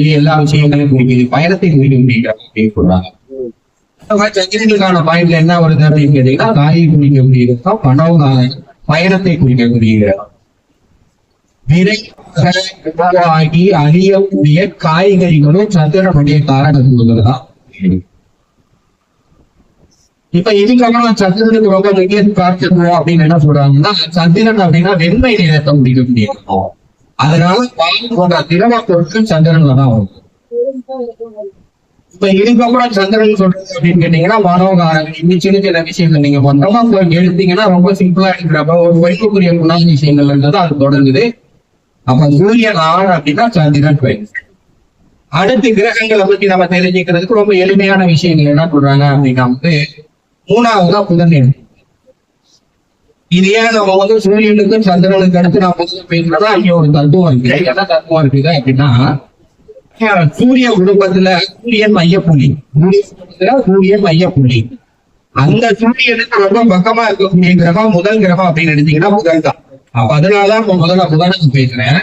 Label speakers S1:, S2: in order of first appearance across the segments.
S1: இது எல்லா விஷயங்களையும் குறிக்குது பயணத்தை குறிக்க முடியும் அப்படின்னு சொல்றாங்க இந்த சந்திரனுக்கான பாயிண்ட்ல என்ன வருது அப்படின்னு கேட்டீங்கன்னா தாயை குறிக்க முடியுது பணம் பயணத்தை குறிக்க முடியுது விரைவாகி அழியக்கூடிய காய்கறிகளும் சந்திரனுடைய காரணங்கள் தான் இப்ப இதுக்கப்புறம் சந்திரனுக்கு ரொம்ப முக்கியம் பார்த்துக்கணும் அப்படின்னு என்ன சொல்றாங்கன்னா சந்திரன் அப்படின்னா வெண்மை நிறத்தை முடிக்க முடியும் அதனால பால் போன்ற திரவ பொருட்கள் சந்திரன்ல தான் வரும். இப்ப இதுக்கப்புறம் சந்திரன் சொல்றது அப்படின்னு கேட்டீங்கன்னா மனோகாரங்கள் இன்னும் சின்ன சின்ன விஷயங்கள் நீங்க பண்றோமா எடுத்தீங்கன்னா ரொம்ப சிம்பிளா இருக்கிறப்ப ஒரு வைப்புக்குரிய குணாதி விஷயங்கள் அது தொடங்குது. அப்ப சூரியன் ஆறு அப்படின்னா சந்திரன் பெண் அடுத்து கிரகங்களை பத்தி நம்ம தெரிஞ்சுக்கிறதுக்கு ரொம்ப எளிமையான விஷயங்கள் என்ன சொல்றாங்க அப்படின்னா வந்து மூணாவதா புதன் இது ஏன் நம்ம வந்து சூரியனுக்கும் சந்திரனுக்கு அடுத்து நான் முதல்ல பேசுறதா இங்க ஒரு தத்துவம் இருக்கு. என்ன தத்துவம் இருக்குது அப்படின்னா சூரிய குடும்பத்துல சூரியன் மையப்புள்ளி. குடும்பத்துல சூரியன் மையப்புள்ளி. அந்த சூரியனுக்கு ரொம்ப பக்கமா இருக்கக்கூடிய கிரகம் முதல் கிரகம் அப்படின்னு எடுத்தீங்கன்னா புதன் தான். அப்ப அதனாலதான் இப்ப முதல்ல புதனுக்கு பேசுறேன்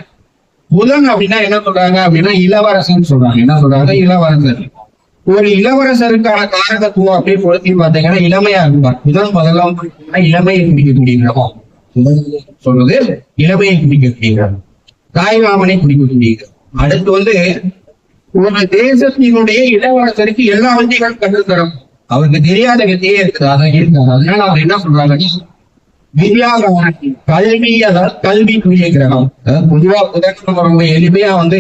S1: புதன் அப்படின்னா என்ன சொல்றாங்க அப்படின்னா இளவரசன் சொல்றாங்க. என்ன சொல்றாங்க? இளவரசன். ஒரு இளவரசருக்கான காரகத்துவம் அப்படின்னு பொருத்தி பாத்தீங்கன்னா இளமையா இருப்பார் புதன் முதல்லாம் இளமையை குடிக்கக்கூடிய கிரகம் சொல்றது இளமையை குடிக்கக்கூடிய கிரகம் தாய்மாமனை குடிக்கக்கூடிய கிரகம் அடுத்து வந்து ஒரு தேசத்தினுடைய இளவரசருக்கு எல்லா வண்டிகளும் கற்றுத்தரும் அவருக்கு தெரியாத வித்தையே இருக்குது. அதை இருக்காது அதனால அவர் என்ன சொல்றாங்க வித்யாகரன் கல்வி அதாவது கல்விக்குரிய கிரகம். அதாவது பொதுவா புதன் ரொம்ப எளிமையா வந்து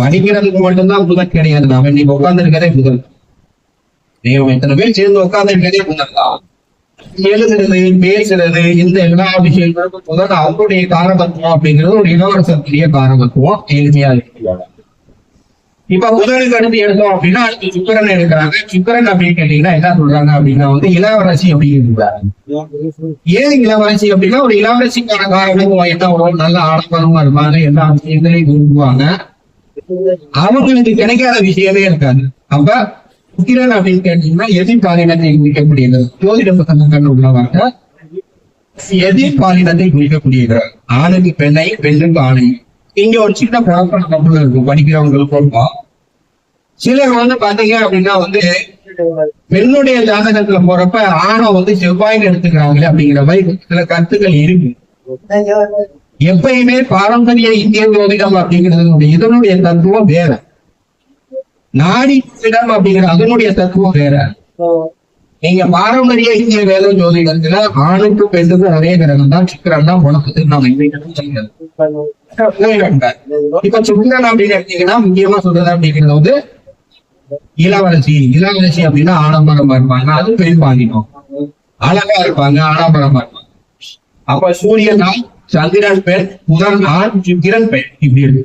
S1: படிக்கிறதுக்கு மட்டும்தான் புதன் கிடையாது. நாம இன்னைக்கு உட்கார்ந்து இருக்கிறதே புதன். நீங்க எத்தனை பேர் சேர்ந்து உட்கார்ந்து இருக்கிறதே புதன் தான். எழுதுறது பேசுறது இந்த எல்லா விஷயங்களுக்கும் புதன் அவருடைய காரபத்துவம் அப்படிங்கிறது ஒரு இளவரசத்துடைய காரபத்துவம் எளிமையா இருக்கிறாங்க இப்ப புதனுக்கு அடுத்து எடுத்தோம் அப்படின்னா அடுத்து சுக்கரன் எடுக்கிறாங்க. சுக்கரன் அப்படின்னு கேட்டீங்கன்னா என்ன சொல்றாங்க அப்படின்னா வந்து இளவரசி அப்படின்னு ஏன் இளவரசி அப்படின்னா ஒரு இளவரசிக்கான காரணம் என்ன வரும் நல்ல ஆடம்பரமா இருப்பாங்க எல்லா விஷயங்களையும் விரும்புவாங்க. அவங்களுக்கு கிடைக்காத விஷயமே இருக்காது. அப்ப சுக்கிரன் அப்படின்னு கேட்டீங்கன்னா எதிர்பாலினத்தை குறிக்கக்கூடியது? ஜோதிட புத்தகங்கள் உள்ளவாங்க எதிர்பாலினத்தை குறிக்கக்கூடியது? ஆணுக்கு பெண்ணை பெண்ணுக்கு ஆணை. இங்க ஒரு சின்ன குழப்பம் நம்மளும் இருக்கும். படிக்கிறவங்களுக்கு சிலர் வந்து பாத்தீங்க அப்படின்னா வந்து பெண்ணுடைய ஜாதகத்துல போறப்ப ஆணை வந்து செவ்வாய்னு எடுத்துக்கிறாங்களே அப்படிங்கிற மாதிரி சில கருத்துக்கள் இருக்கு. எப்பயுமே பாரம்பரிய இந்திய ஜோதிடம் அப்படிங்கிறது இதனுடைய தத்துவம் வேற. நாடி ஜோதிடம் அப்படிங்கிற அதனுடைய தத்துவம் வேற. நீங்க பாரம்பரிய இந்திய வேத ஜோதிடத்துல ஆணுக்கு பெண்ணுக்கும் ஒரே கிரகம் தான் சுக்கிரன் தான் குணத்துக்கு நாம இப்ப சுக்கிரன் அப்படின்னு எடுத்தீங்கன்னா முக்கியமா சொல்றது அப்படிங்கிறது வந்து இளவரசி. இளவரசி அப்படின்னா ஆடம்பரமா இருப்பாங்க அது பெண் பாதிக்கும் அழகா இருப்பாங்க ஆடம்பரமா இருப்பாங்க அப்ப சூரியன் ஆண் சந்திரன் பெண் புதன் ஆண் சுக்கிரன் பெண் இப்படி இருக்கு.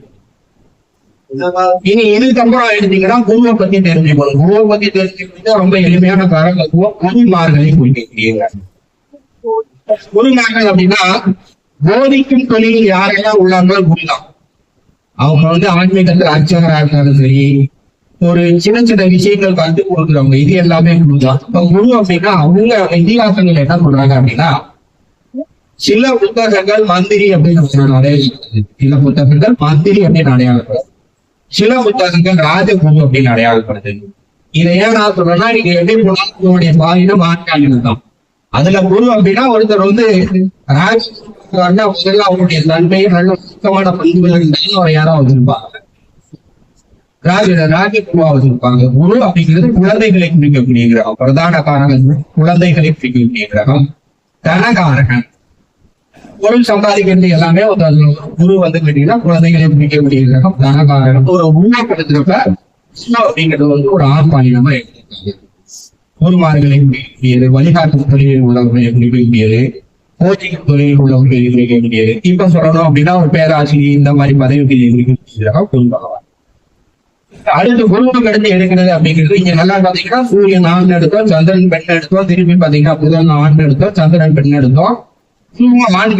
S1: இனி இதுக்கப்புறம் எடுத்தீங்கன்னா குருவை பத்தி தெரிஞ்சுக்கணும் குருவை பத்தி தெரிஞ்சுக்கிட்டா ரொம்ப எளிமையான காரகத்துவம் குருமார்களை குறிக்கக்கூடியவங்க குருமார்கள் அப்படின்னா போதிக்கும் தொழில் யாரெல்லாம் உள்ளாங்களோ குருதான். அவங்க வந்து ஆன்மீகத்தில் அர்ச்சகரா இருந்தாலும் சரி ஒரு சின்ன சின்ன விஷயங்கள் கத்து கொடுக்குறவங்க இது எல்லாமே குரு தான் இப்ப குரு அப்படின்னா அவங்க இதிகாசங்கள் என்ன சொல்றாங்க அப்படின்னா சில புத்தகங்கள் மந்திரி அப்படின்னு அடையாளம் சில புத்தகங்கள் மந்திரி அப்படின்னு அடையாளப்படுது சில புத்தகங்கள் ராஜகுரு அப்படின்னு அடையாளப்படுது இதை ஏன் நான் சொல்றேன்னா நீங்க எப்படி போனாலும் உங்களுடைய பாலினம் ஆட்காளிகள் தான். அதுல குரு அப்படின்னா ஒருத்தர் வந்து ராஜ முதல்ல அவருடைய நன்மையை நல்ல சுத்தமான பண்புகள் இருந்தாலும் அவர் யாரும் வந்திருப்பாங்க ராஜ ராஜகுருவா வந்திருப்பாங்க குரு அப்படிங்கிறது குழந்தைகளை குறிக்கக்கூடிய கிரகம். பிரதான காரகம் குழந்தைகளை குறிக்கக்கூடிய கிரகம். தனகாரகன். பொருள் சம்பாதிக்கிறது எல்லாமே ஒரு குரு வந்து கேட்டீங்கன்னா குழந்தைகளை பிடிக்கக்கூடிய கிரகம் தனகாரணம் ஒரு உருவப்படுத்துறப்ப அப்படிங்கிறது வந்து ஒரு ஆர்ப்பாணியமா எடுத்துக்காங்க குருமார்களை பிடிக்கக்கூடியது வழிகாட்டும் தொழிலில் உள்ளவர்களை பிடிக்கக்கூடியது கோச்சிங் தொழிலில் உள்ளவர்களை பிடிக்கக்கூடியது இப்ப சொல்லணும் அப்படின்னா ஒரு பேராசிரியர் இந்த மாதிரி பதவிக்கு பிடிக்கக்கூடியதாக குரு பகவான். அடுத்து குருவுக்கு அடுத்து எடுக்கிறது அப்படிங்கிறது இங்க நல்லா பாத்தீங்கன்னா சூரியன் ஆண் எடுத்தோம் சந்திரன் பெண் எடுத்தோம் திருப்பி பாத்தீங்கன்னா புதன் ஆண் எடுத்தோம் சந்திரன் பெண் எடுத்தோம். குருவும் ஆண்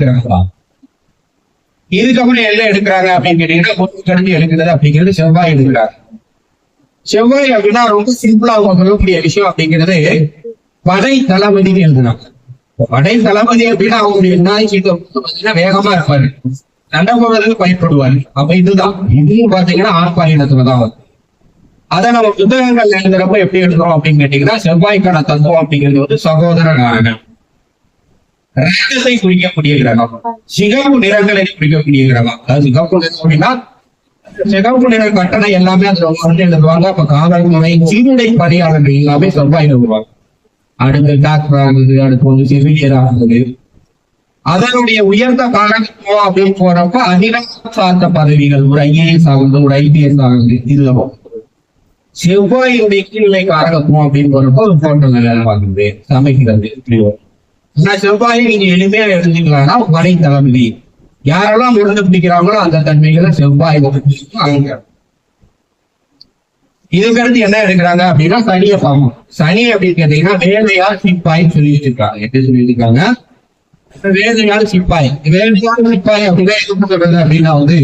S1: கிரகம் தான் இதுக்கப்புறம் என்ன எடுக்கிறாங்க அப்படின்னு கேட்டீங்கன்னா குருவுக்கு கடந்து எடுக்கிறது அப்படிங்கிறது செவ்வாய் எடுக்கிறாங்க செவ்வாய் அப்படின்னா ரொம்ப சிம்பிளா அவங்க சொல்லக்கூடிய விஷயம் அப்படிங்கிறது படை தளபதினு எழுதுனாங்க படை தளபதி அப்படின்னா அவங்களுடைய நாய் பார்த்தீங்கன்னா வேகமா இருப்பாரு. சண்டை போடுறதுக்கு பயப்படுவாரு அப்ப இதுதான். இதுவும் பாத்தீங்கன்னா ஆர்ப்பாயினத்துலதான் வரும். அதை நம்ம புத்தகங்கள் எழுதுறப்ப எப்படி எழுதுறோம் அப்படின்னு கேட்டீங்கன்னா செவ்வாய்க்கான தத்துவம் அப்படிங்கிறது வந்து சகோதர காரகம் ரத்தத்தை குறிக்கக்கூடிய கிரகம். சிகப்பு நிறங்களை குறிக்கக்கூடிய கிரகம். அதாவது சிகப்பு நிறம் அப்படின்னா சிகப்பு நிற கட்டணை எல்லாமே அதுல வந்து எழுதுவாங்க. அப்ப காவல்துறை சீருடை பணியாளர்கள் எல்லாமே செவ்வாய் எழுதுவாங்க. அடுத்து டாக்டர் ஆகுது அடுத்து வந்து செவிலியர் ஆகுது. அதனுடைய உயர்ந்த காரணத்துவம் அப்படின்னு போறப்ப அதிகாரம் சார்ந்த பதவிகள் ஒரு ஐஏஎஸ் ஆகுது ஒரு ஐபிஎஸ் ஆகுது இதுல வரும். செவ்வாயினுடைய கீழ்நிலை காரகத்துவம் அப்படின்னு போறப்போ ஒரு போட்டோல வேலை சமைக்கிறது இப்படி ஆனா செவ்வாயை நீங்க எளிமையா எழுதிக்கலாம்னா வரை தளபதி யாரெல்லாம் உடனே பிடிக்கிறாங்களோ அந்த தன்மைகளை செவ்வாய் வந்து என்ன எடுக்கிறாங்க அப்படின்னா சனியை பாவம் சனி அப்படின்னு கேட்டீங்கன்னா வேலையா சிப்பாய் சொல்லிட்டு இருக்காங்க. எப்படி சொல்லிட்டு இருக்காங்க? வேலையால் சிப்பாய். வேலையால் சிப்பாய் அப்படின்னா சொல்றது அப்படின்னா வந்து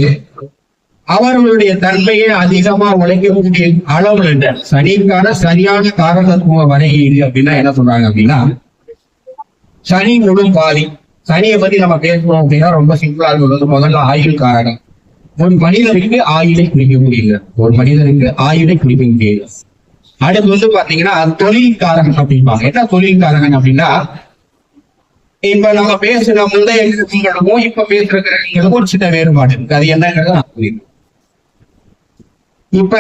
S1: அவர்களுடைய தன்மையை அதிகமா உழைக்கக்கூடிய அளவு இல்லை சனிக்கான சரியான காரணத்துவ வரையீடு அப்படின்னா என்ன சொல்றாங்க அப்படின்னா சனி முழு பாதி சனியை பத்தி நம்ம பேசணும் அப்படின்னா ரொம்ப சிம்பிளா இருக்கும் முதல்ல ஆயுள் காரணம். ஒரு மனிதனுக்கு ஆயுளை குறிக்க முடியல. ஒரு மனிதனுக்கு ஆயுளை குறிக்க முடியல. அடுத்து வந்து பாத்தீங்கன்னா தொழில் காரகம் அப்படிம்பாங்க. என்ன தொழில் அப்படின்னா இப்ப நம்ம பேசுற முந்தைய கிரகங்களுக்கும் இப்ப பேசுற கிரகங்களுக்கும் ஒரு சின்ன வேறுபாடு இருக்கு. அது என்னங்கிறது நான் சொல்லிடுறேன். இப்ப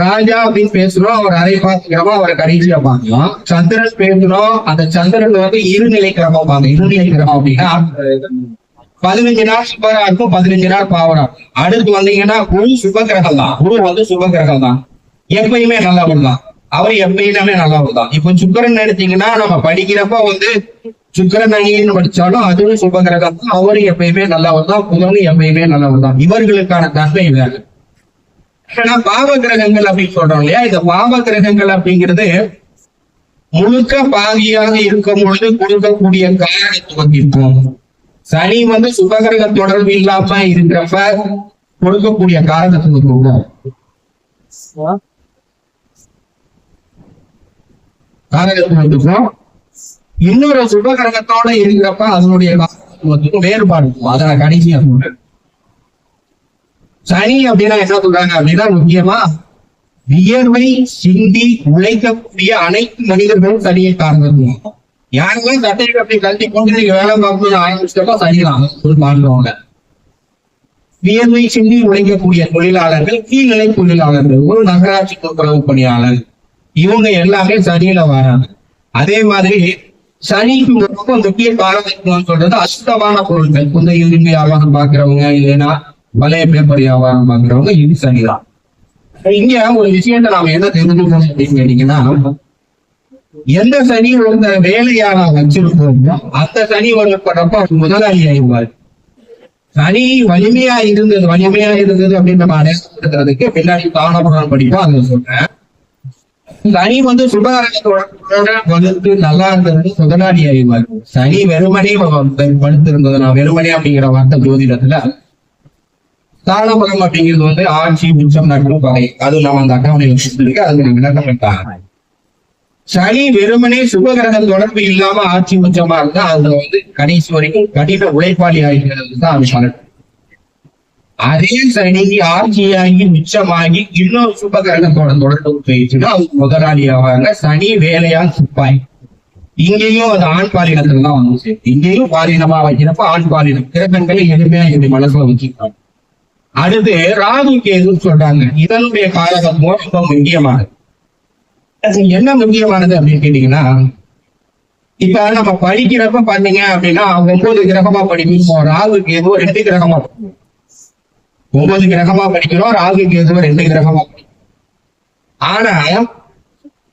S1: ராஜா அப்படின்னு பேசுறோம் அவர் அரை பாத்துக்கிறோம் அவரை கடைசியா பாக்கலாம் சந்திரன் பேசுறோம் அந்த சந்திரன் வந்து இருநிலை கிரமம் பாங்க இருநிலை கிரமம் அப்படின்னா பதினஞ்சு நாள் சுபரா இருக்கும் பதினஞ்சு நாள் பாவரா அடுத்து வந்தீங்கன்னா குரு சுப கிரகம் தான். குரு வந்து சுப கிரகம் தான். எப்பயுமே நல்லவர் தான். அவர் எப்பயுமே நல்லவர் தான். இப்ப சுக்கரன் எடுத்தீங்கன்னா நம்ம படிக்கிறப்ப வந்து சுக்கரன் அங்கேயும் படிச்சாலும் அதுவும் சுப கிரகம் தான். அவரும் எப்பயுமே நல்லா தான். புதனும் எப்பயுமே நல்லா தான். இவர்களுக்கான தன்மை வேற. ஏன்னா பாவ கிரகங்கள் அப்படின்னு சொல்றோம் இல்லையா? இந்த பாவ கிரகங்கள் அப்படிங்கிறது முழுக்க பாகியாக இருக்கும் பொழுது கொடுக்கக்கூடிய காரணத்துவத்திற்கும் சனி வந்து சுபகிரக தொடர்பு இல்லாம இருக்கிறப்ப கொடுக்கக்கூடிய காரணத்துவத்துக்கும் காரணத்துவத்துக்கும் இன்னொரு சுபகிரகத்தோட இருக்கிறப்ப அதனுடைய காரணத்துவத்துக்கும் வேறுபாடு இருக்கும். அதை நான் கடைசியா சொல்றேன். சனி அப்படின்னா என்ன சொல்றாங்க அப்படின்னா முக்கியமா வியர்வை சிந்தி உழைக்கக்கூடிய அனைத்து மனிதர்களும் சனியை காரணத்துவம் யாரெல்லாம் சட்டையை அப்படி கழட்டி கொண்டு நீங்க வேலை பார்க்கணும் ஆரம்பிச்சிட்டப்ப சரிதான் ஒரு மாறுவாங்க வியர்வை சிந்தி உழைக்கக்கூடிய தொழிலாளர்கள் கீழ்நிலை தொழிலாளர்கள் ஒரு நகராட்சி துப்புரவு பணியாளர். இவங்க எல்லாமே சனியில வராங்க. அதே மாதிரி சனிக்கு ரொம்ப முக்கிய காரணம் சொல்றது அசுத்தமான பொருட்கள். இந்த இரும்பு வியாபாரம் பாக்குறவங்க இல்லைன்னா பழைய பேப்பர் வியாபாரம் பாக்குறவங்க இது சனிதான் இங்க ஒரு விஷயத்தை நாம என்ன தெரிஞ்சுக்கணும் அப்படின்னு கேட்டீங்கன்னா எந்த சனி ஒரு வேலையாக வச்சிருக்கோமோ அந்த சனி வரப்படுறப்ப அவர் முதலாளி ஆயிடுவார். சனி வலிமையா இருந்தது வலிமையா இருந்தது அப்படின்னு நம்ம அடையாளப்படுத்துறதுக்கு பின்னாடி காணப்படுறோம் படிப்போம் அதை சொல்றேன். சனி வந்து சுபகாரத்தோட வலுத்து நல்லா இருந்தது முதலாளி ஆயிடுவார். சனி வெறுமனே படுத்து நான் வெறுமனே அப்படிங்கிற வார்த்தை ஜோதிடத்துல தானபுரம் அப்படிங்கிறது வந்து ஆட்சி உச்சம் நட்பு பகை. அது நம்ம அந்த அட்டவணையில் கொடுத்துருக்கு அதுக்கு நம்ம விளக்கம் பண்ணிட்டாங்க சனி வெறுமனே சுபகிரகம் தொடர்பு இல்லாம ஆட்சி உச்சமா இருந்தா அதுல வந்து கடைசி வரைக்கும் கடின உழைப்பாளி ஆகிறது தான் அது பலன். அதே சனி ஆட்சியாகி உச்சமாகி இன்னொரு சுபகிரகத்தோட தொடர்பு போயிடுச்சுன்னா அது முதலாளி ஆவாங்க சனி வேலையா சிப்பாய் இங்கேயும் அது ஆண் பாலினத்துல தான் வந்துச்சு இங்கேயும் பாலினமா வைக்கிறப்ப ஆண் பாலினம். கிரகங்களை எளிமையா இப்படி மனசுல வச்சுக்கலாம் அடுத்து ராகு கேது சொல்றாங்க. இதனுடைய காலகட்டமும் ரொம்ப முக்கியமானது. அது என்ன முக்கியமானது அப்படின்னு கேட்டீங்கன்னா இப்ப நம்ம படிக்கிறப்ப பாத்தீங்க அப்படின்னா ஒன்பது கிரகமா படிக்கணும் ராகு கேது ரெண்டு கிரகமா ஒன்பது கிரகமா படிக்கிறோம் ராகு கேது ரெண்டு கிரகமா ஆனா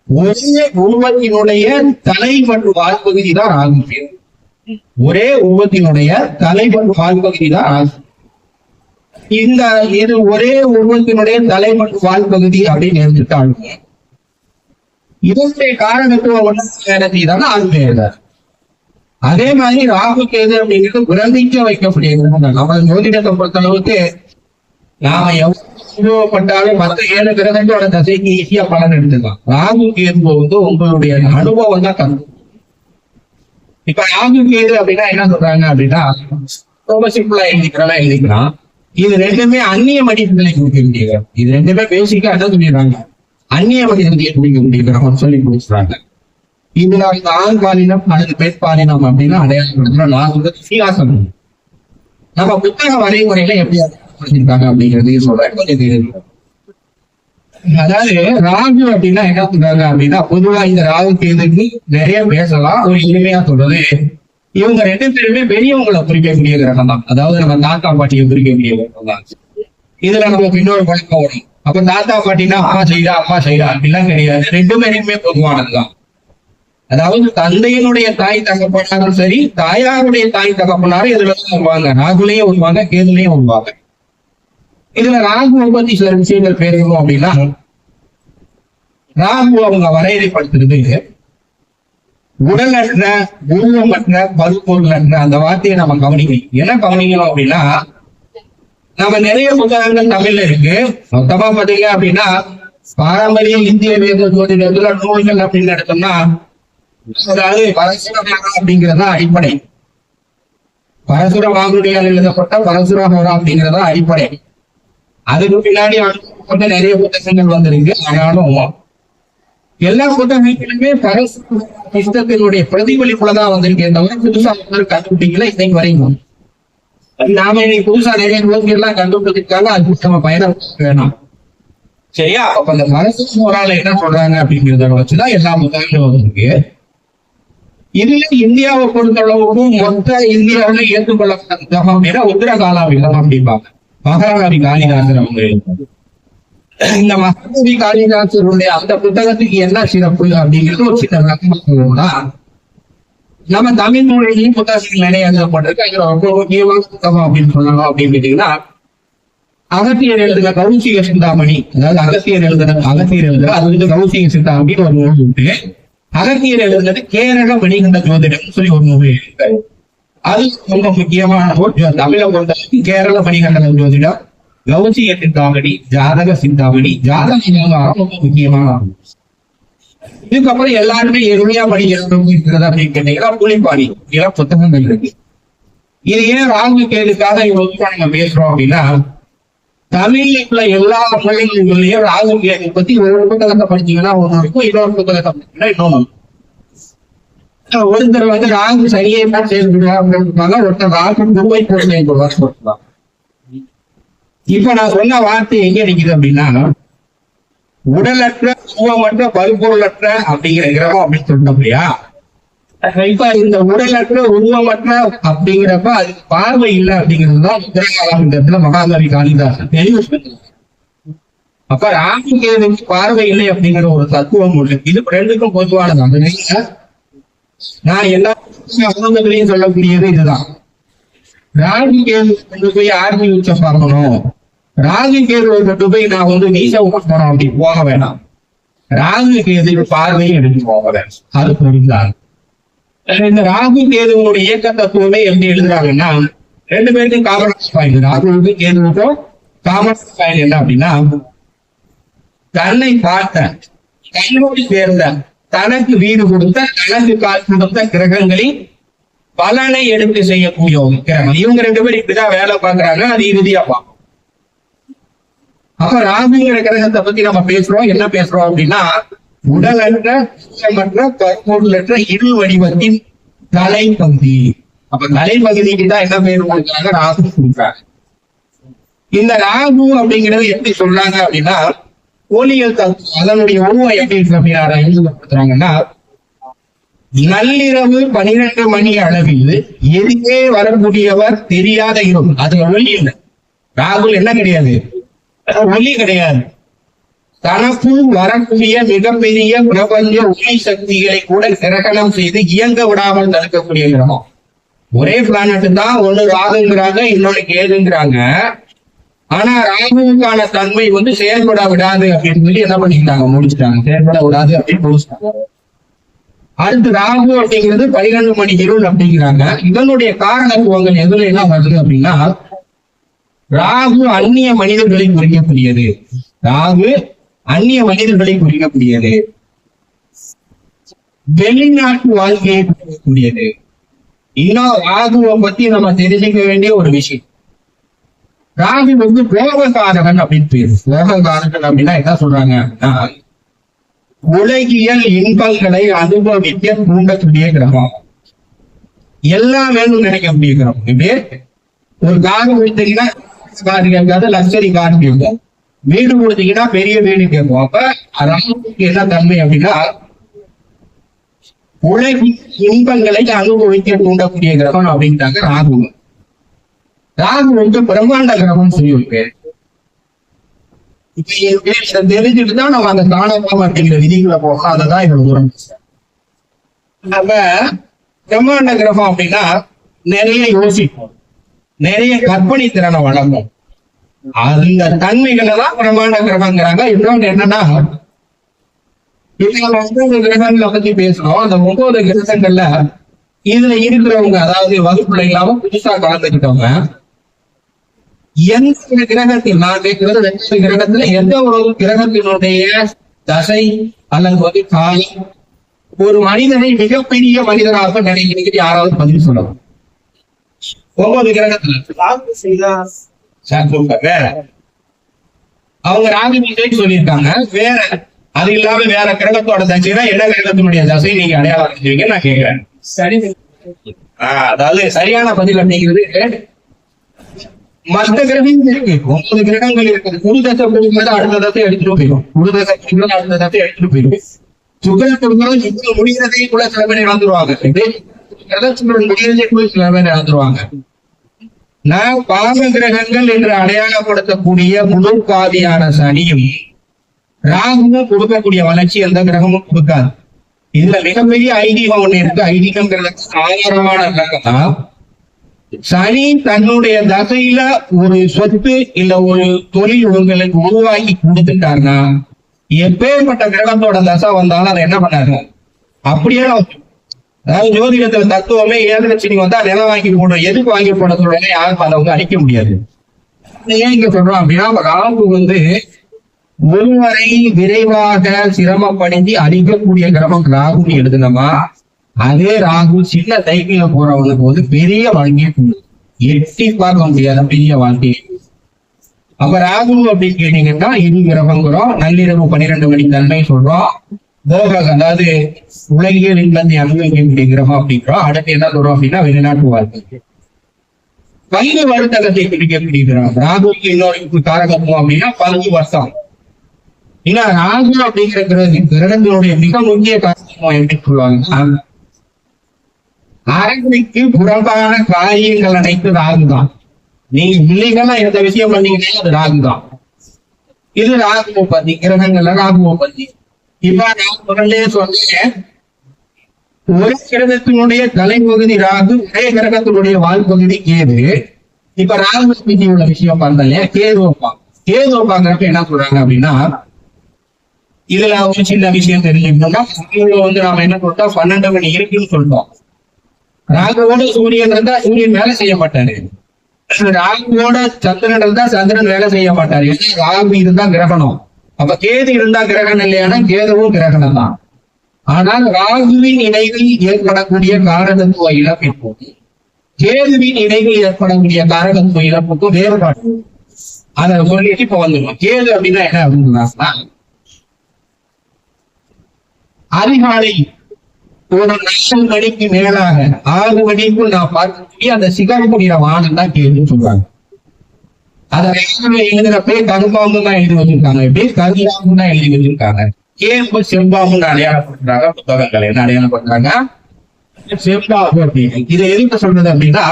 S1: ஒரே உருவத்தினுடைய தலை மற்றும் வால்பகுதி தான் ராகு கேது. ஒரே உருவத்தினுடைய தலை மற்றும் வால்பகுதி தான் ராகு இந்த இது ஒரே உருவத்தினுடைய தலை மற்றும் வால்பகுதி அப்படின்னு எடுத்துட்டாங்க இதனுடைய காரணத்துவம் ஒன்று தானே ஆண்மையில அதே மாதிரி ராகு கேது அப்படிங்கிறது பிரமிக்க வைக்கப்படுகிறது நம்ம ஜோதிடத்தை பொறுத்த அளவுக்கு நாம எவ்வளவு அனுபவப்பட்டாலும் மற்ற ஏழு கிரகங்களோட தசைக்கு ஈஸியா பலன் எடுத்துக்கலாம். ராகு கேது வந்து உங்களுடைய அனுபவம் தான் தரும். இப்ப ராகு கேது அப்படின்னா என்ன சொல்றாங்க அப்படின்னா ரொம்ப சிம்பிளா எழுதிக்கிறதா எழுதிக்கலாம். இது ரெண்டுமே அந்நிய மனிதர்களை குறிக்கக்கூடியது. இது ரெண்டுமே பேசிக்கா அதை சொல்லிடுறாங்க அந்நிய மனிதர்களை குறிக்கக்கூடியது சொல்லி கொடுக்குறாங்க இதுல இந்த ஆண் பாலினம் அல்லது பெண் பாலினம் அப்படின்னு அடையாளம் நான் சொல்றது சீகாசம். நம்ம புத்தக வரைமுறையில எப்படி அடையாளப்படுத்திருக்காங்க அப்படிங்கிறதையும் சொல்றேன். கொஞ்சம் தெரியும் அதாவது ராகு அப்படின்னா என்ன சொல்றாங்க அப்படின்னா பொதுவா இந்த ராகு கேதுக்கு நிறைய பேசலாம். ஒரு இனிமையா சொல்றது இவங்க ரெண்டு பேருமே பெரியவங்களை குறிக்கக்கூடிய கிரகம் தான் அதாவது நம்ம தாத்தா பாட்டியை குறிக்கக்கூடிய கிரகம் தான் இதுல நம்ம இன்னொரு பழக்கம் வரும் அப்ப தாத்தா பாட்டினா அம்மா செய்யறா அம்மா செய்யறா அப்படிலாம் கிடையாது. ரெண்டு பேருமே பொதுவானதுதான். அதாவது தந்தையினுடைய தாய் தகப்பனாரும் சரி தாயாருடைய தாய் தகப்பனாரும் இதுல தான் வருவாங்க. ராகுலையும் வருவாங்க கேதுலையும் வருவாங்க. இதுல ராகு உற்பத்தி சில விஷயங்கள் பேரணும் அப்படின்னா ராகு அவங்க வரையறைப்படுத்துறது உடல் என்ன உருவம் என்ன பருப்பொருள் என்ன அந்த வார்த்தையை நம்ம கவனிக்கணும். என்ன கவனிக்கணும் அப்படின்னா நம்ம நிறைய புத்தகங்கள் தமிழ்ல இருக்கு. மொத்தமா பாத்தீங்க அப்படின்னா பாரம்பரிய இந்திய வேத ஜோதிடத்துல நூல்கள் அப்படின்னு எடுத்தோம்னா அதாவது பரசுரமாக அப்படிங்கிறது தான் அடிப்படை. பரசுர வாங்குடியால் எழுதப்பட்ட பரசுரமோரா அப்படிங்கிறது தான் அடிப்படை. அதுக்கு பின்னாடி நிறைய புத்தகங்கள் வந்திருக்கு. ஆனாலும் எல்லா புத்தகங்களுமே பரஸ்பரத்தினுடைய பிரதிபலிப்புலதான் வந்திருக்கேன் தவிர புதுசா கண்டுபிடிக்கல இன்னைக்கு வரைக்கும். நாம இன்னைக்கு புதுசா நிறைய நோக்கி எல்லாம் கண்டுபிடிச்சிருக்காங்க அது நம்ம பயணம் வேணாம். சரியா? அப்ப அந்த பரஸ்பரால என்ன சொல்றாங்க அப்படிங்கிறத வச்சுதான் எல்லா புத்தகங்களும் வந்திருக்கு. இதுல இந்தியாவை பொறுத்தளவுக்கும் மொத்த இந்தியாவுல ஏற்றுக்கொள்ளப்பட்ட புத்தகம் அப்படின்னா உத்தர காலாவிலம் அப்படிம்பாங்க. மகாராணி காளிதாசர் அவங்க இந்த மகாகவி காளிதாசருடைய அந்த புத்தகத்துக்கு என்ன சிறப்பு அப்படிங்கிறது ஒரு சின்ன விளக்கமா நம்ம தமிழ் மொழியிலையும் புத்தகங்கள் நிறைய எழுதப்பட்டிருக்கு அதுல ரொம்ப முக்கியமான புத்தகம் அப்படின்னு சொன்னாங்க அப்படின்னு கேட்டீங்கன்னா அகத்தியர் எழுதுன கௌசிக சிந்தாமணி அதாவது அகத்தியர் எழுதுன அகத்தியர் எழுதுற அது வந்து கௌசிக சிந்தாமணி ஒரு நூல் உண்டு அகத்தியர் எழுதுனது கேரள மணிகண்ட ஜோதிடம் சொல்லி ஒரு நூல் எழுதியிருக்காரு அது ரொம்ப முக்கியமான தமிழை பொறுத்தவரைக்கும் கேரள மணிகண்ட ஜோதிடம். கௌசிய சிந்தாமணி ஜாதக சிந்தாமணி ஜாதக சிந்தாமணி ரொம்ப முக்கியமான இதுக்கப்புறம் எல்லாருமே எளிமையா படிக்கிறதும் இருக்கிறது அப்படின்னு கேட்டீங்கன்னா புலிப்பாடி இதெல்லாம் புத்தகங்கள் இருக்கு. இது ஏன் ராகு கேதுக்காக இவ்வளவு நம்ம பேசுறோம் அப்படின்னா தமிழ்ல உள்ள எல்லா மொழிகள்லயும் ராகு கேது பத்தி ஒரு புத்தகத்தை படிச்சீங்கன்னா ஒண்ணு இருக்கும் இன்னொரு புத்தகத்தை படிச்சீங்கன்னா இன்னொன்னு ஒருத்தர் வந்து ராகு சரியே சேர்ந்துருவாங்க ஒருத்தர் ராகு குருவை போய் சொல்லுவாங்க இப்ப நான் சொன்ன வார்த்தை எங்க நிக்குது அப்படின்னா உடலற்ற உருவமற்ற பருப்பொருளற்ற அப்படிங்கிற கிரகம் அப்படின்னு சொன்னோம் இல்லையா? இப்ப இந்த உடலற்ற உருவமற்ற அப்படிங்கிறப்ப அது பார்வை இல்லை அப்படிங்கிறது தான் உத்தரகாலத்துல மகாகவி காளிதாசன். தெளிவு அப்ப ராகு பார்வை இல்லை அப்படிங்கிற ஒரு தத்துவம் உண்டு. இது ரெண்டுக்கும் பொதுவானது. அந்த நிலையில நான் எல்லா அவங்களையும் சொல்லக்கூடியது இதுதான். ராமகேது கொண்டு போய் ஆர்மி உச்சம் பார்க்கணும். ராகு கேதுவை கொண்டு போய் நான் வந்து நீச போனோம் அப்படி போக வேணாம். ராகு கேது பார்வையை எடுத்து போக வேணாம். அது புரிந்தாங்க இந்த ராகு கேதுவோட இயக்க தத்துவமே எப்படி எழுதுறாங்கன்னா ரெண்டு பேருக்கும் காமராஜ் பாயிண்ட் ராகுவுக்கும் கேதுவுக்கும் காமராஜ் பாயிண்ட் என்ன அப்படின்னா தன்னை பார்த்த தன்னோடு சேர்ந்த தனக்கு வீடு கொடுத்த தனக்கு கால் கொடுத்த கிரகங்களின் பலனை எடுத்து செய்யக்கூடிய ஒரு கிரகம். இவங்க ரெண்டு பேரும் இப்படிதான் வேலை பார்க்கறாங்க. அது இறுதியா பார்ப்போம். அப்ப ராகுங்கிற கிரகத்தை பத்தி நம்ம பேசுறோம். என்ன பேசுறோம் அப்படின்னா உடலற்ற சுத்தமற்ற கற்பொருளற்ற இரு வடிவத்தின் தலைப்பகுதி. அப்ப தலைப்பகுதிக்கு தான் என்ன பேர் கொடுக்குறாங்க? ராகு சொல்றாங்க. இந்த ராகு அப்படிங்கிறது எப்படி சொல்றாங்க அப்படின்னா ஒளியல் தத்துவம் அதனுடைய உருவம் எப்படி எழுதப்படுத்துறாங்கன்னா நள்ளிரவு பனிரெண்டு மணி அளவில் எதிரே வரக்கூடியவர் தெரியாத இருக்கும் அது ஒளி இல்லை. ராகுல் என்ன கிடையாது? ஒளி கிடையாது. தனக்குள் வரக்கூடிய மிகப்பெரிய பிரபஞ்ச ஒளி சக்திகளை கூட கிரகணம் செய்து இயங்க விடாமல் தடுக்கக்கூடிய கிரகம். ஒரே பிளானட் தான் ஒண்ணு ராகுங்கிறாங்க இன்னொன்னு கேதுங்கிறாங்க. ஆனா ராகுவுக்கான தன்மை வந்து செயல்பட விடாது அப்படின்னு சொல்லி என்ன பண்ணிக்கிட்டாங்க? முடிச்சுட்டாங்க. செயல்பட விடாது அப்படின்னு முடிச்சுட்டாங்க. அடுத்து ராகு அப்படிங்கிறது பனிரெண்டு மணி இருள் அப்படிங்கிறாங்க. இதனுடைய காரணத்துவங்கள் எதுல என்ன வருது அப்படின்னா ராகு அந்நிய மனிதர்களை குறிக்கக்கூடியது ராகு அந்நிய மனிதர்களை குறிக்கக்கூடியது வெளிநாட்டு வாழ்க்கையை குறிக்கக்கூடியது இன்னும் ராகுவை பத்தி நம்ம தெரிஞ்சுக்க வேண்டிய ஒரு விஷயம். ராகு வந்து போககாரகன் அப்படின்னு பேரு. போககாரகன் அப்படின்னா என்ன சொல்றாங்க உலகியல் இன்பங்களை அனுபவிக்க தூண்டக்கூடிய கிரகம். எல்லாம் வேணும்னு நினைக்கக்கூடிய கிரகம். இப்படியே ஒரு எடுத்தீங்கன்னா கொடுத்தீங்கன்னா கார் கேட்காது லக்ஸரி கார் கேட்கும் வீடு கொடுத்தீங்கன்னா பெரிய வீடு கேட்கும் அப்ப ராகுக்கு என்ன தன்மை அப்படின்னா உலகின் இன்பங்களை அனுபவிக்க தூண்டக்கூடிய கிரகம் அப்படின்ட்டாங்க ராகு. ராகு வந்து பிரம்மாண்ட கிரகம் சொல்லி ஒரு பேர். இப்ப தெரிஞ்சுட்டு தான் நம்ம அந்த காணலாம் அப்படிங்கிற விதிகளை போகாததான் இவ்வளவு தூரம் நம்ம பிரம்மாண்ட கிரகம் அப்படின்னா நிறைய யோசிப்போம். நிறைய கற்பனை திறனை வழங்கும் அந்த தன்மைகளை தான் பிரம்மாண்ட கிரகங்கிறாங்க. இன்னொன்று என்னன்னா இப்ப ஒன்பது கிரகங்களை பத்தி பேசுறோம். அந்த ஒன்பது கிரகங்கள்ல இதுல இருக்கிறவங்க அதாவது வகுப்புல இல்லாம புதுசா கலந்துக்கிட்டவங்க எந்த ஒரு கிரகத்தில் நான் கேட்கிறது ரெண்டு கிரகத்துல எந்த ஒரு கிரகத்தினுடைய தசை அல்லது வந்து காலம் ஒரு மனிதனை மிகப்பெரிய மனிதனாக நினைக்கிறீங்க யாராவது பதில் சொல்லலாம் ஒன்பது கிரகத்துல. அவங்க ராகு மீசைன்னு சொல்லியிருக்காங்க. வேற அது இல்லாம வேற கிரகத்தோட தசைனா என்ன கிரகத்தினுடைய தசை நீங்க அடையாளம் அடைஞ்சுவீங்க நான்
S2: சரி.
S1: ஆஹ் அதாவது சரியான பதில் அப்படிங்கிறது மற்ற கிரகங்கள் இருக்கு. ஒன்பது கிரகங்கள் இருக்குது குரு தசை கொடுக்கும்போது அடுத்த தசை எடுத்துட்டு போயிடும் குரு தசை அடுத்த தசை எடுத்துட்டு போயிடும் சுக்கரன் கொடுக்கும்போது சுக்கரன் முடிகிறதே கூட சில பேர் இழந்துருவாங்க. சுக்கரன் முடிகிறதே சில பேர் இறந்துருவாங்க நான் பாவ கிரகங்கள் என்று அடையாளப்படுத்தக்கூடிய முதல் பாதியான சனியும் ராகுவும் கொடுக்கக்கூடிய வளர்ச்சி எந்த கிரகமும் கொடுக்காது. இதுல மிகப்பெரிய ஐதீகம் ஒண்ணு இருக்கு. ஐதீகம்ங்கிறது ஆதாரமான கிரகம் சனி தன்னுடைய தசையில ஒரு சொத்து இல்ல ஒரு தொழில் உங்களுக்கு உருவாக்கி கொடுத்துட்டாருன்னா எப்பேற்பட்ட கிரகத்தோட தசை வந்தாலும் அதை என்ன பண்ணாரு? அப்படியே அதாவது ஜோதிடத்துல தத்துவமே ஏழரை வந்தா நிலம் வாங்கி போடணும்? எதுக்கு வாங்கி போட சொல்றாங்க யாரும் அதை வந்து அடிக்க முடியாது. ஏன் இங்க சொல்றோம் அப்படின்னா ராகு வந்து ஒருவரை விரைவாக சிரமப்படுத்தி அழிக்கக்கூடிய கிரகம் ராகுன்னு எழுதுனமா? அதே ராகு சின்ன சைக்கிள்ல போறவனுக்கு வந்து பெரிய வாழ்க்கையை கொடுக்கும். எட்டி பார்க்க முடியாத பெரிய வாழ்க்கையை அப்ப ராகு அப்படின்னு கேட்டீங்கன்னா இரு கிரகங்கிறோம். நள்ளிரவு பன்னிரெண்டு மணி தன்மை சொல்றோம். போக அதாவது உலகியல் இன்பத்தை அனுபவிக்கக்கூடிய கிரகம் அப்படிங்கிறோம் அடுத்து என்ன சொல்றோம் அப்படின்னா வெளிநாட்டு வாழ்க்கை. பங்கு வர்த்தகத்தை பிடிக்கக்கூடிய கிரகம் ராகுக்கு இன்னொரு காரகத்துவம் அப்படின்னா பங்கு வர்த்தம் ஏன்னா ராகு அப்படிங்கிற கிரக கிரகங்களுடைய மிக முக்கிய காரணம் எப்படி சொல்லுவாங்க. அரண்மைக்கு புறம்பான காரியங்கள் அனைத்து ராகுதான். நீங்க இல்லீகலா எந்த விஷயம் பண்ணீங்கன்னா அது ராகுதான். இது ராகுவ பந்தி கிரகங்கள்ல ராகுவ பந்தி இப்ப நான் முதல்ல சொன்னேன் ஒரே கிரகத்தினுடைய தலைப்பகுதி ராகு ஒரே கிரகத்தினுடைய வால்பகுதி கேது. இப்ப ராகு பத்தி உள்ள விஷயம் பார்த்தாலே கேது வைப்பாங்க கேது வைப்பாங்கிறப்ப என்ன சொல்றாங்க அப்படின்னா இதுல ஒரு சின்ன விஷயம் தெரிஞ்சுக்கணும்னா ராகுல வந்து நாம என்ன சொல்றோம்? பன்னெண்டு மணி இருக்குன்னு சொல்றோம். ராகுவோட சூரியன் இருந்தா சூரியன் வேலை செய்ய மாட்டாரு. ராகுவோட சந்திரன் இருந்தா சந்திரன் வேலை செய்ய மாட்டாரு. ஏன்னா ராகு இருந்தா கிரகணம். அப்ப கேது இருந்தா கிரகணம் இல்லையானா கேதுவும் கிரகணம் தான். ஆனால் ராகுவின் இணைவில் ஏற்படக்கூடிய காரணத்துவ இழப்பிற்கும் கேதுவின் இணைவில் ஏற்படக்கூடிய காரணத்துவ இழப்புக்கும் வேறுபாடு. அதை சொல்லிட்டு இப்ப வந்துடும் கேது அப்படின்னா என்ன அப்படின்னா அதிகாலை ஒரு நாலு மணிக்கு மேலாக ஆறு மணிக்குள் நான் பார்க்கக்கூடிய அந்த சிகப்பு நிற வானம் தான் கேதுன்னு சொல்றாங்க. அத ரேகத்துல எழுதுறப்பே கரும்பாம்பு தான் எழுதி வச்சிருக்காங்க. எப்படி கரும்பாம்பு தான் எழுதி வச்சிருக்காங்க. கேம்பு செம்பாம்புன்னு அடையாளப்படுத்துறாங்க? புத்தகங்கள் என்ன அடையாளப்படுத்துறாங்க? செம்பாம்பு அப்படின்னு. இதை எதுக்கு சொல்றது அப்படின்னா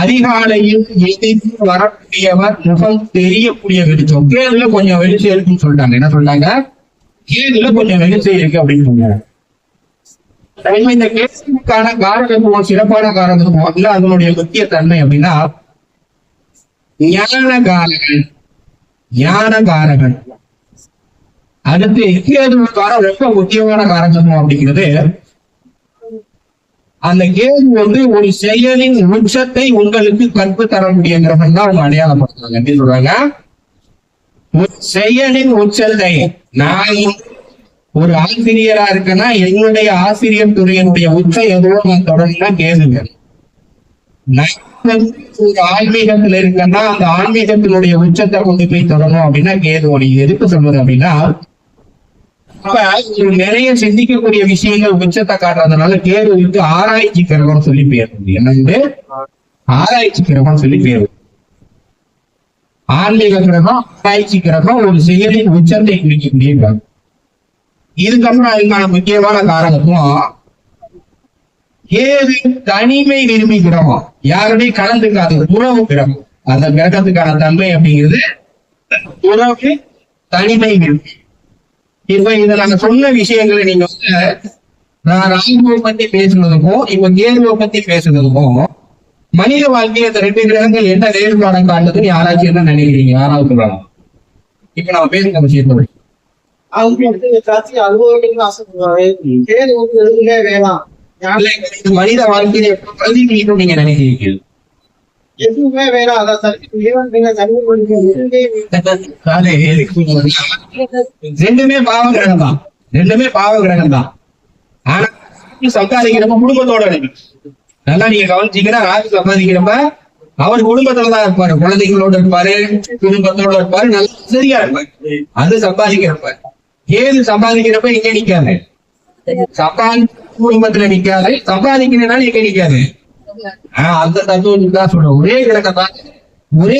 S1: அதிகாலையில் எதிர்த்து வரக்கூடியவர் முகம் தெரியக்கூடிய வெளிச்சம். கேதுல கொஞ்சம் வெளிச்சம் இருக்குன்னு சொல்றாங்க. என்ன சொல்றாங்க? கேதுல கொஞ்சம் வெளிச்சம் இருக்கு அப்படின்னு சொன்னாங்க இந்த கேள்விக்கான காரகத்துவம் சிறப்பான காரகத்துவம் இல்ல அதனுடைய முக்கிய தன்மை அப்படின்னா ஞானகாரகன். ஞானகாரகன். அடுத்து கேது காரம் ரொம்ப முக்கியமான காரகத்துவம் அப்படிங்கிறது அந்த கேது வந்து ஒரு செயலின் உச்சத்தை உங்களுக்கு கற்பு தரக்கூடிய கிரகம் தான் அவங்க அடையாளப்படுத்துறாங்க. எப்படி சொல்றாங்க? ஒரு செயலின் உச்சத்தை நான் ஒரு ஆசிரியரா இருக்கேன்னா என்னுடைய ஆசிரியர் துறையினுடைய உச்சம் எதுவோ நான் தொடர்ந்து கேதுங்க. நான் ஒரு ஆன்மீகத்துல இருக்கன்னா அந்த ஆன்மீகத்தினுடைய உச்சத்தை கொண்டு போய் தொடரும் அப்படின்னா கேது நீங்க எதுக்கு சொல்றது அப்படின்னா அப்ப ஒரு நிறைய சிந்திக்கக்கூடிய விஷயங்கள் உச்சத்தை காட்டுறதுனால கேதுவுக்கு ஆராய்ச்சி கிரகம் சொல்லி பேர் என்னண்டு ஆராய்ச்சி கிரகம் சொல்லி பேர் ஆன்மீக கிரகம் ஆராய்ச்சி கிரகம் ஒரு செயலின் உச்சத்தை குறிக்கக்கூடிய கிரகம். இதுக்கப்புறம் அதுக்கான முக்கியமான காரணத்துவம் ஏது தனிமை விரும்பி கிரகம் யாருடைய கலந்துக்காது உறவு கிரகம் அந்த கிரகத்துக்கான தன்மை அப்படிங்கிறது உறவு தனிமை விரும்பி. இப்ப இத நாங்க சொன்ன விஷயங்களை நீங்க வந்து நான் ராகுவை பத்தி பேசுனதுக்கும் இப்ப கேதுவை பத்தி பேசுனதுக்கும் மனித வாழ்க்கையை இந்த ரெண்டு கிரகங்கள் என்ன வேறுபாடு காட்டுதுன்னு யாராச்சும் என்ன நினைக்கிறீங்க? யாராவது சொல்லலாம் இப்ப நம்ம பேசுற விஷயத்தோட
S2: அவங்க அனுபவம் வேணாம்.
S1: மனித வாழ்க்கையில பிரதிபலிக்கும் நீங்க நினைக்கிறீங்க
S2: எதுவுமே வேணாம் அதான் சரி. இறைவன் நீங்க தனி எதுவுமே
S1: அது ரெண்டுமே பாவ கிரகம் தான் ரெண்டுமே பாவ கிரகம் தான் ஆனா சம்பாதிக்கிறப்ப குடும்பத்தோட நல்லா நீங்க கவனிச்சீங்கன்னா ராஜு சம்பாதிக்கிறப்ப அவர் குடும்பத்துல தான் இருப்பாரு. குழந்தைகளோட இருப்பாரு குடும்பத்தோட இருப்பாரு நல்லா சரியா இருப்பாரு. அது சம்பாதிக்கிறப்ப. ஏது சம்பாதிக்கிறப்ப இங்க நிக்காது சம்பாதி குடும்பத்துல நிக்காது. சம்பாதிக்கணும்னாலும் இங்க நிக்காது. ஆஹ் அந்த தத்துவத்துக்கு தான் சொல்றேன் ஒரே கிரகம் தான் ஒரே